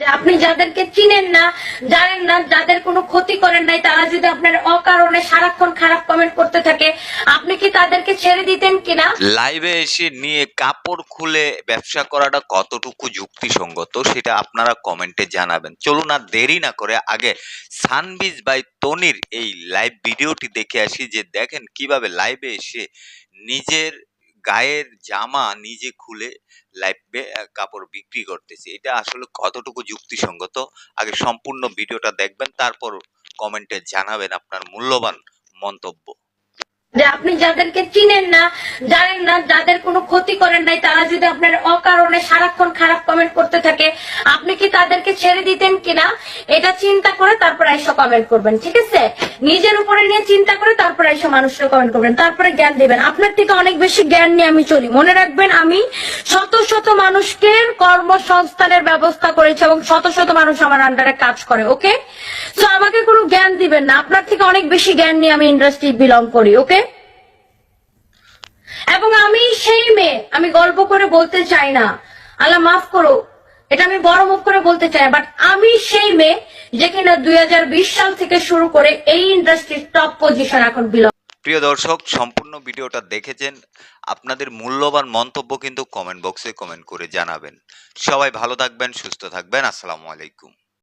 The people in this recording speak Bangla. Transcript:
যে আপনি যাদেরকে চিনেন না, জানেন না, যাদের কোনো ক্ষতি করেন নাই, তারা যদি আপনার অকারণে সারাক্ষণ খারাপ কমেন্ট করতে থাকে, আপনি কি তাদেরকে ছেড়ে দিতেন কিনা? লাইভে এসে নিয়ে কাপড় খুলে ব্যবসা করাটা কতটুকু যুক্তিসঙ্গত, সেটা আপনারা কমেন্টে জানাবেন। চলুন আর দেরি না করে আগে সানবিজ বাই তনির এই লাইভ ভিডিওটি দেখে আসি, যে দেখেন কীভাবে লাইভে এসে নিজের গায়ের জামা নিজে খুলে লাইভে কাপড় বিক্রি করতেছে। এটা আসলে কতটুকু যুক্তিসঙ্গত? আগে সম্পূর্ণ ভিডিওটা দেখবেন, তারপর কমেন্টে জানাবেন আপনার মূল্যবান মন্তব্য। যে আপনি যাদেরকে চিনেন না, জানেন না, যাদের কোনো ক্ষতি করেন নাই, তারা যদি আপনার অকারণে সারাক্ষণ খারাপ কমেন্ট করতে থাকে, আপনি কি তাদেরকে ছেড়ে দিতেন কিনা? এটা চিন্তা করে তারপর এসে কমেন্ট করবেন, ঠিক আছে? নিজের উপরে নিয়ে চিন্তা করে তারপর এসে মানুষকে কমেন্ট করবেন, তারপরে জ্ঞান দিবেন। আপনার থেকে অনেক বেশি জ্ঞান নিয়ে আমি চলি। মনে রাখবেন আমি শত শত মানুষকে কর্মসংস্থানের ব্যবস্থা করেছি এবং শত শত মানুষ আমার আন্ডারে কাজ করে ওকে তো আমাকে জ্ঞান দিবেন না। আপনার থেকে অনেক বেশি জ্ঞান নিয়ে আমি ইন্ডাস্ট্রি বিলং করি ওকে এবং আমি সেই মেয়ে, আমি গল্প করে বলতে চাই না। আল্লাহ মাফ করো এটা আমি বড় মুখ করে বলতে চাই বাট আমি সেই মেয়ে যে কিনা দুই সাল থেকে শুরু করে এই ইন্ডাস্ট্রির টপ পজিশন এখন বিলং প্রিয় দর্শক, সম্পূর্ণ ভিডিওটা দেখেছেন। আপনাদের মূল্যবান মন্তব্য কিন্তু কমেন্ট বক্সে কমেন্ট করে জানাবেন। সবাই ভালো থাকবেন, সুস্থ থাকবেন। আসসালামু আলাইকুম।